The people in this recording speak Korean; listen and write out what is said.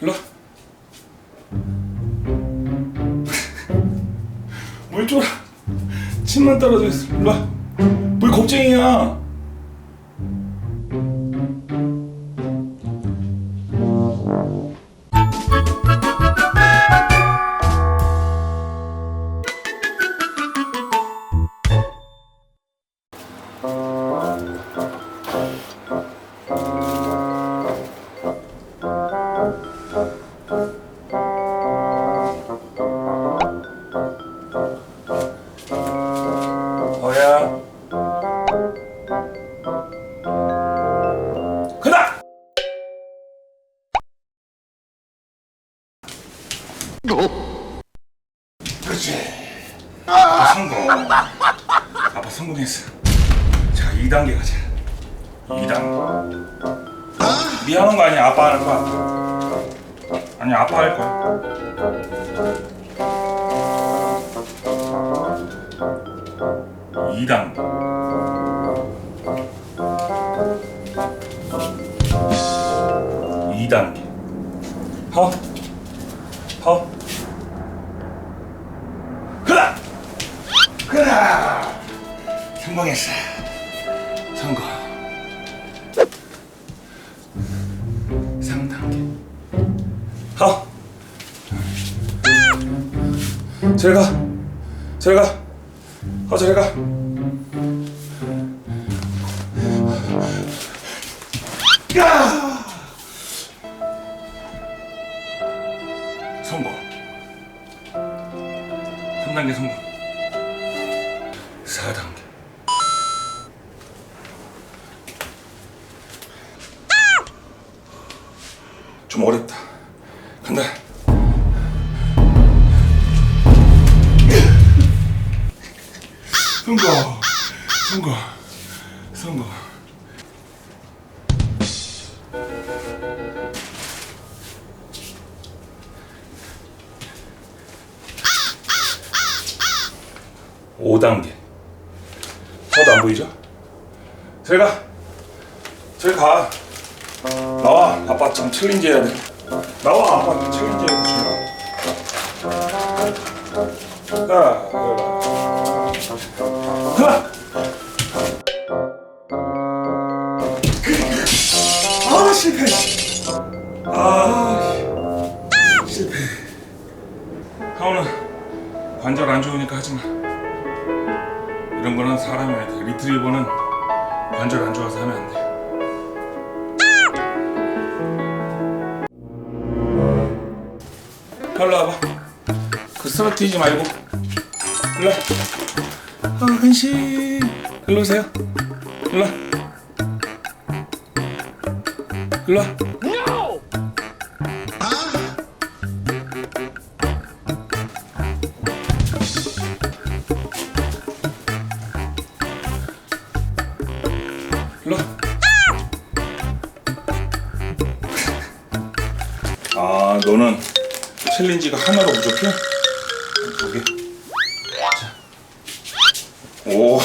일로 와. 물 줘라. 침만 떨어져 있어. 일로 와. 물 겁쟁이야. 어야. 그다. 그렇지. 아빠 성공. 아빠 성공했어. 자, 2단계 가자. 2단계. 미안한 거 아니야. 아빠 하는 거야. 아니, 아빠 할 거야. 2단계. 이단계 허. 허. 그라! 그라! 성공했어. 성공. 3단계. 허. 제가 제가 어 제가 성공. 3단계 성공. 4단계. 좀 어렵다. 간다. 성공. 성공. 성공 오단계. 저도 안 보이죠? 제가 저기 가 나와. 아빠 좀 챌린지 해야 돼. 나와. 아빠 챌린지 해야 돼. 하나 둘 하나. 아 실패. 아 실패. 하오는 관절 안 좋으니까 하지 마 이런 거는 사람이 해야 돼 리트리버는 관절 안 좋아서 하면 안 돼. 일로 와봐. 그 쓰러뜨리지 말고. 일로 와. 아, 한시 일로 오세요. 일로 와. 일로 와 일로 와. 아 너는 챌린지가 하나로 부족해? 두개 자. 오